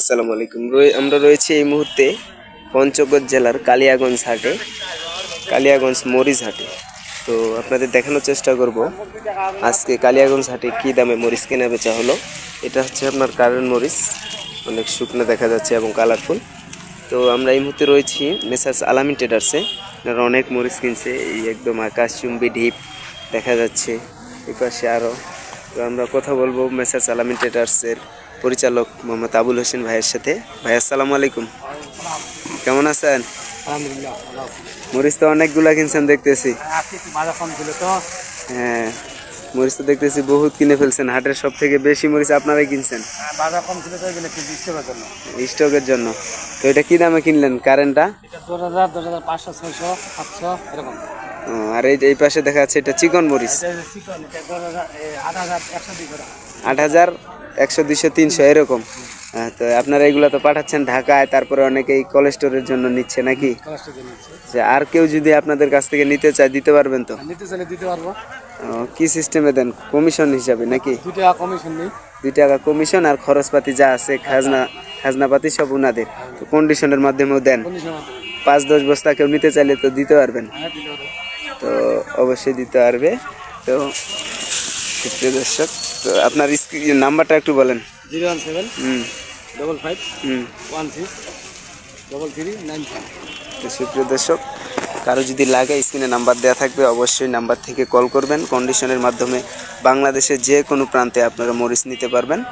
আসসালামু আলাইকুম। আমরা রয়েছি এই মুহূর্তে পঞ্চগড় জেলার কালিয়াগঞ্জ হাটে, কালিয়াগঞ্জ মরিচ হাটে। তো আপনাদের দেখানোর চেষ্টা করব, আজকে কালিয়াগঞ্জ হাটে কী দামে মরিচ কেনা বেচা হলো। এটা হচ্ছে আপনার কারেন্ট মরিচ, অনেক শুকনো দেখা যাচ্ছে এবং কালারফুল। তো আমরা এই মুহূর্তে রয়েছি মেসার্স আলামিন ট্রেডার্সে। আপনারা অনেক মরিচ কিনছে, এই একদম আকাশ চুম্বি ঢিপ দেখা যাচ্ছে, এপাশে আরও তো আমরা কথা বলব মেসার্স আলামিন ট্রেডার্সের পরিচালক মোহাম্মদ আবুল হোসেন ভাইয়ের সাথে। ভাই আসসালামু আলাইকুম। কেমন আছেন। মরিচ তো অনেকগুলা কিনছেন দেখতেছি। তো। হ্যাঁ মরিচ তো দেখতেছি বহুত কিনে ফেলছেন। হাটের সব থেকে বেশি মরিচ আপনারাই কিনছেন। জন্য। স্টকের জন্য। তো এটা কি দামে কিনলেন? কারেন্টটা? আর এই এই পাশে দেখা যাচ্ছে এটা চিকন মরিচ। আট হাজার একশো দুইশো তিনশো এরকম। হ্যাঁ, তো আপনারা এগুলো তো পাঠাচ্ছেন ঢাকায় তারপরে অনেকেই কোলেস্টোরের জন্য নিচ্ছে নাকি? আর কেউ যদি আপনাদের কাছ থেকে নিতে চায় দিতে পারবেন তো? আর নিতে চাইলে দিতে পারব। কি সিস্টেমে দেন? কমিশন হিসাবে নাকি? দুই টাকা কমিশন নেই। দুই টাকা কমিশন আর খরচপাতি যা আছে খাজনা খাজনাপাতি সব উনাদের। তো কন্ডিশনের মাধ্যমেও দেন। পাঁচ দশ বস্তা কেউ নিতে চাইলে তো দিতে পারবেন। হ্যাঁ তো অবশ্যই দিতে পারবে। তো সুপ্রিয় দর্শক। তো আপনার স্ক্রিন নাম্বারটা একটু বলেন। Zero one seven hmm. Double five hmm. One six double three nine সুপ্রিয় দর্শক কারও যদি লাগে স্ক্রিনে নাম্বার দেওয়া থাকবে অবশ্যই নাম্বার থেকে কল করবেন। কন্ডিশনের মাধ্যমে বাংলাদেশের যে কোনো প্রান্তে আপনারা মরিচ নিতে পারবেন।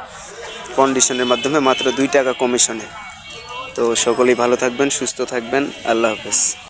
কন্ডিশনের মাধ্যমে মাত্র দুই টাকা কমিশনে। তো সকলেই ভালো থাকবেন সুস্থ থাকবেন। আল্লাহ হাফেজ।